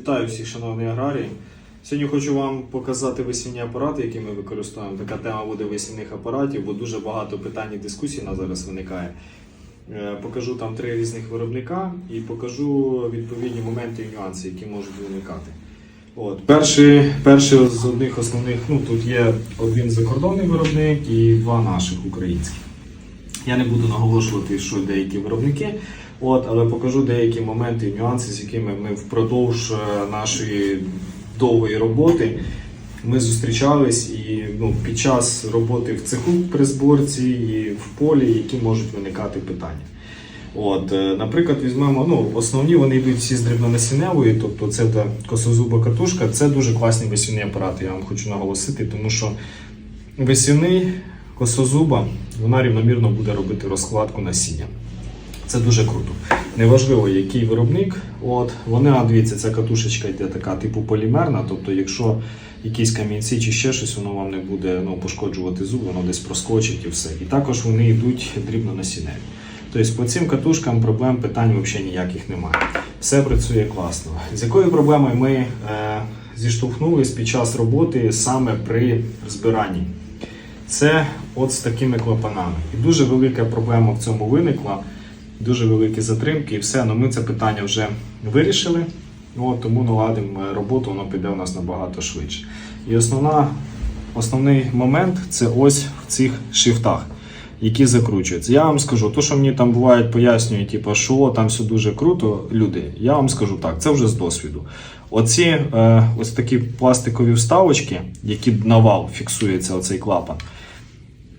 Вітаю всіх, шановні аграрії. Сьогодні хочу вам показати весільні апарати, які ми використовуємо. Така тема буде весільних апаратів, бо дуже багато питань і дискусій на зараз виникає. Е, Покажу там три різних виробника і покажу відповідні моменти і нюанси, які можуть виникати. От. Перший, перший з одних основних, ну тут є один закордонний виробник і два наших українських. Я не буду наголошувати, що деякі виробники, от, але покажу деякі моменти і нюанси, з якими ми впродовж е, нашої довгої роботи ми зустрічались і ну, під час роботи в цеху при зборці і в полі, які можуть виникати питання. От, е, наприклад, візьмемо, ну, основні вони йдуть всі з дрібнонасінневої, тобто це та косозуба катушка, це дуже класні весільні апарати, я вам хочу наголосити, тому що весільний косозуба, вона рівномірно буде робити розкладку насіння. Це дуже круто. Неважливо, який виробник. От вони, а дивіться, ця катушечка йде така типу полімерна. Тобто, якщо якісь камінці чи ще щось, воно вам не буде ну, пошкоджувати зуб, воно десь проскочить і все. І також вони йдуть дрібно на насінневі. Тобто по цим катушкам проблем питань взагалі ніяких немає. Все працює класно. З якою проблемою ми е, зіштовхнулись під час роботи саме при збиранні? Це от з такими клапанами. І дуже велика проблема в цьому виникла, дуже великі затримки і все. Ну ми це питання вже вирішили. От, тому наладимо роботу, воно піде у нас набагато швидше. І основна, основний момент це ось в цих шифтах, які закручуються. Я вам скажу, то, що мені там бувають, пояснюють, типу, що там все дуже круто, люди. Я вам скажу так, це вже з досвіду. Оці е, ось такі пластикові вставочки, які на вал фіксується оцей клапан.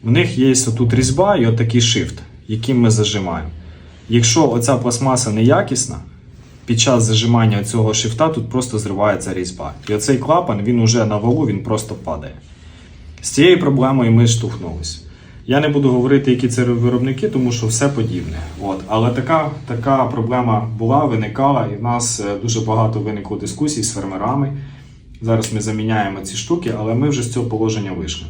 В них є тут різьба і отакий шифт, яким ми зажимаємо. Якщо оця пластмаса неякісна, під час зажимання цього шифта тут просто зривається різьба. І оцей клапан він уже на валу він просто падає. З цією проблемою ми штовхнулися. Я не буду говорити, які це виробники, тому що все подібне. От. Але така, така проблема була, виникала, і в нас е, дуже багато виникло дискусій з фермерами. Зараз ми заміняємо ці штуки, але ми вже з цього положення вийшли.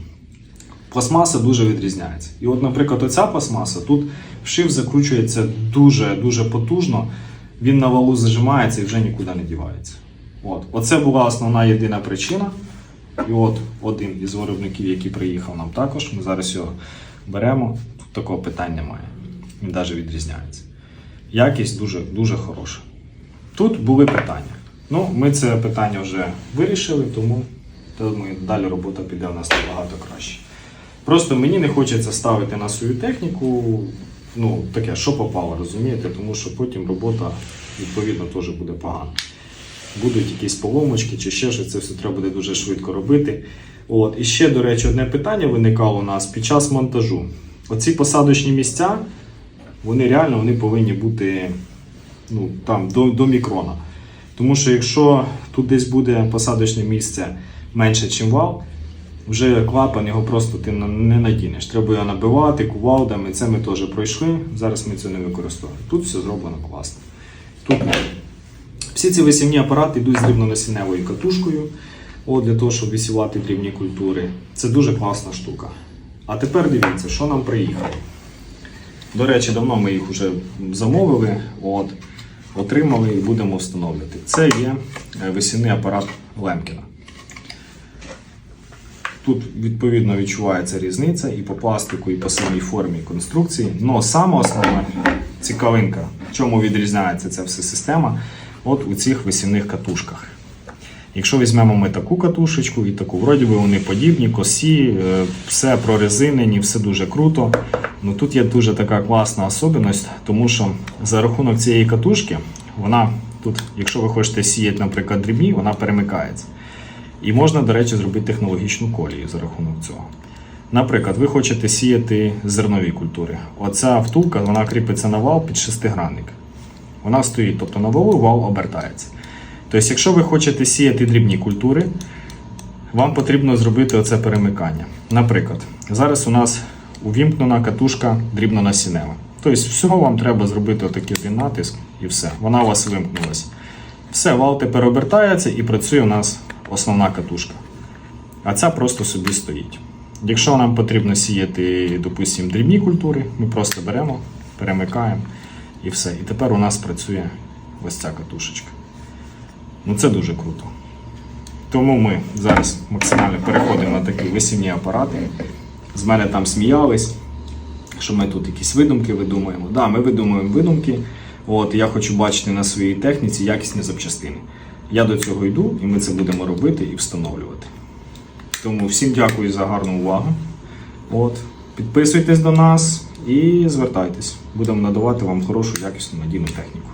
Пластмаса дуже відрізняється. І от, наприклад, оця пластмаса тут вшив закручується дуже-дуже потужно, він на валу зажимається і вже нікуди не дівається. От. Оце була основна єдина причина. І от один із виробників, який приїхав нам також, ми зараз його беремо. Тут такого питань немає. Він навіть відрізняється. Якість дуже, дуже хороша. Тут були питання. Ну, ми це питання вже вирішили, тому думаю, далі робота піде у нас набагато краще. Просто мені не хочеться ставити на свою техніку, ну, таке, що попало, розумієте, тому що потім робота відповідно теж буде погана. Будуть якісь поломочки чи ще щось, це все треба буде дуже швидко робити. От. І ще, до речі, одне питання виникало у нас під час монтажу. Оці посадочні місця, вони реально вони повинні бути ну, там, до, до мікрона. Тому що якщо тут десь буде посадочне місце менше, ніж вал, вже клапан його просто ти не надінеш. Треба його набивати кувалдами. Це ми теж пройшли. Зараз ми це не використовуємо. Тут все зроблено класно. Тут. Всі ці висівні апарати йдуть з дрібнонасінневою катушкою от, для того, щоб висівати дрібні культури. Це дуже класна штука. А тепер дивіться, що нам приїхало. До речі, давно ми їх вже замовили, от, отримали і будемо встановлювати. Це є е, висівний апарат Лемкіна. Тут відповідно відчувається різниця і по пластику, і по самій формі конструкції. Но саме основна цікавинка, в чому відрізняється ця вся система, от у цих висівних катушках. Якщо візьмемо ми таку катушечку і таку, вроді би вони подібні, косі, е, все прорезинені, все дуже круто. Ну тут є дуже така класна особливість, тому що за рахунок цієї катушки, вона тут, якщо ви хочете сіяти, наприклад, дрібні, вона перемикається. І можна, до речі, зробити технологічну колію за рахунок цього. Наприклад, ви хочете сіяти зернові культури. Оця втулка вона кріпиться на вал під шестигранник. Вона стоїть, тобто на валу вал обертається. Тобто, якщо ви хочете сіяти дрібні культури, вам потрібно зробити оце перемикання. Наприклад, зараз у нас увімкнена катушка дрібнонасінева. Тобто, всього вам треба зробити отакий один натиск і все. Вона у вас вимкнулась. Все, вал тепер обертається і працює у нас основна катушка. А ця просто собі стоїть. Якщо нам потрібно сіяти, допустимо, дрібні культури, ми просто беремо, перемикаємо і все. І тепер у нас працює ось ця катушечка. Ну це дуже круто. Тому ми зараз максимально переходимо на такі висівні апарати. З мене там сміялись, що ми тут якісь видумки видумуємо. Да, ми видумуємо видумки. От, я хочу бачити на своїй техніці якісні запчастини. Я до цього йду, і ми це будемо робити і встановлювати. Тому всім дякую за гарну увагу. От, підписуйтесь до нас і звертайтесь. Будемо надавати вам хорошу, якісну, надійну техніку.